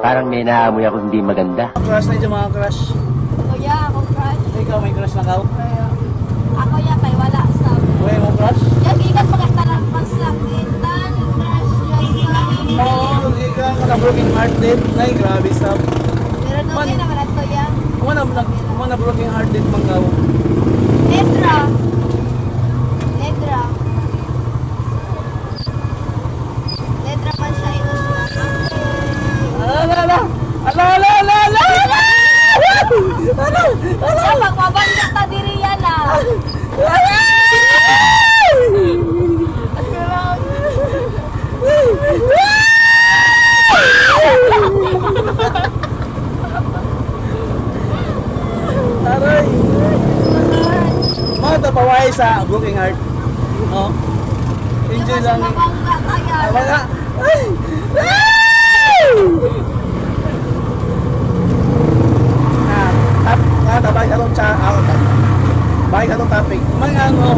Parang may naamoy ako hindi maganda. Crush na dyan mga crush. Kuya, ako crush. Ikaw may crush na ka? Ako ya, kay wala sa. Uy, mo crush? Yan, ikat pagkatalang pasakitan. Crush yan sa Oo, hindi ka na broken heart din. Nay, grabe sa. Pero no, din naman ato ya. Mo na, mo na broken heart din manggaw. Nedra. Nedra. Sa magpabanda ta diri yan ah. Aray! Mga tapaway sa broken heart. Oh. Enjoy lang. mabangga. Ah. Ay! Ay! Ah, tap, nga, tabay ka tong cha, ah, tap. Bakit ka tong topic? Mga ano,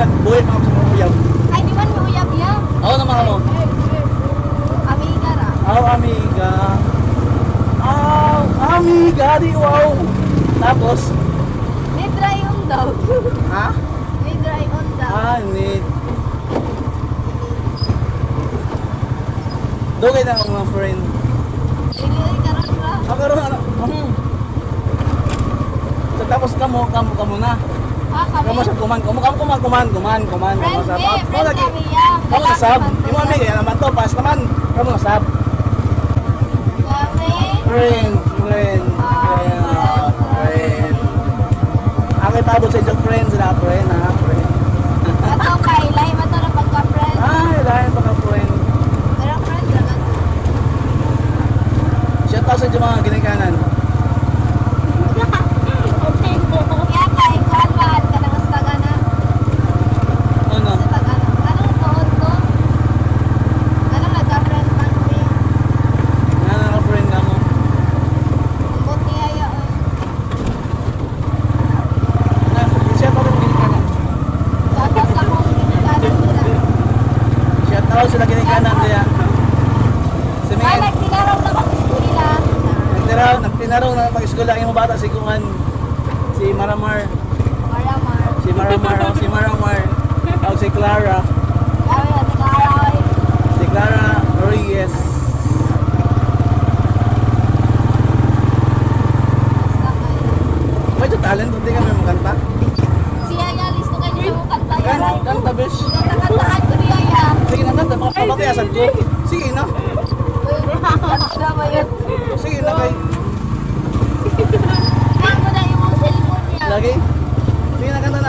may reason na buhay mga sa mga uyab. Ay, di man mo uyab ya. Ako naman ano, Amiga ra. oh amiga. Oh, amiga, di wow. Tapos, Nedra yung daw. ha? Nedra yung daw. Ah, need. Dugay na ako mga friend. Dili karon ra. Ako rin ano, hmm. So, tapos kamo, kamo, kamo na. Ah, kami. Kamo sa kuman, kamo, kamo, kuman, kuman, kuman, kuman, Friend kamo sa friend lagi, kamo na sab. Imo ami, kaya naman to, pas naman. Kamo na sab. Kami. Friend, friend, friend, friend. Ang itabot sa inyo, friend, sila ha, friend. Ato kay lay man to na pagka-friend. Ay, dahil baka friend. Pero friend ra man. Shout out sa inyo mga ginikanan. Kaya kay kuan man ka nang taga na. Ano? Sa taga na. Ano tuod to? Ano nagka-friend man mi? Nga na nga friend nga mo. Ambot niya ya. Nga, shout out sa ginikanan. Tapos akong ginagawa nila. Out sila ginikanan diya. Si Ah, nagtinaraw na nila. Nagtiraw, nagtinaraw na pag-eskwela ang imong bata si Kuan. Si Maramar. Maramar. Si Maramar, oh, si Maramar. O si Clara. Si Clara Reyes. May talent, hindi kami makanta. Siya ya listo kay niya mo kanta ya. Kan, kanta. Kantahan ko ya. Sige na kanta, mga pamatiasan ko. Sige na. Sige na kay. Ano na yung cellphone niya? Lagi. Sige na kanta na.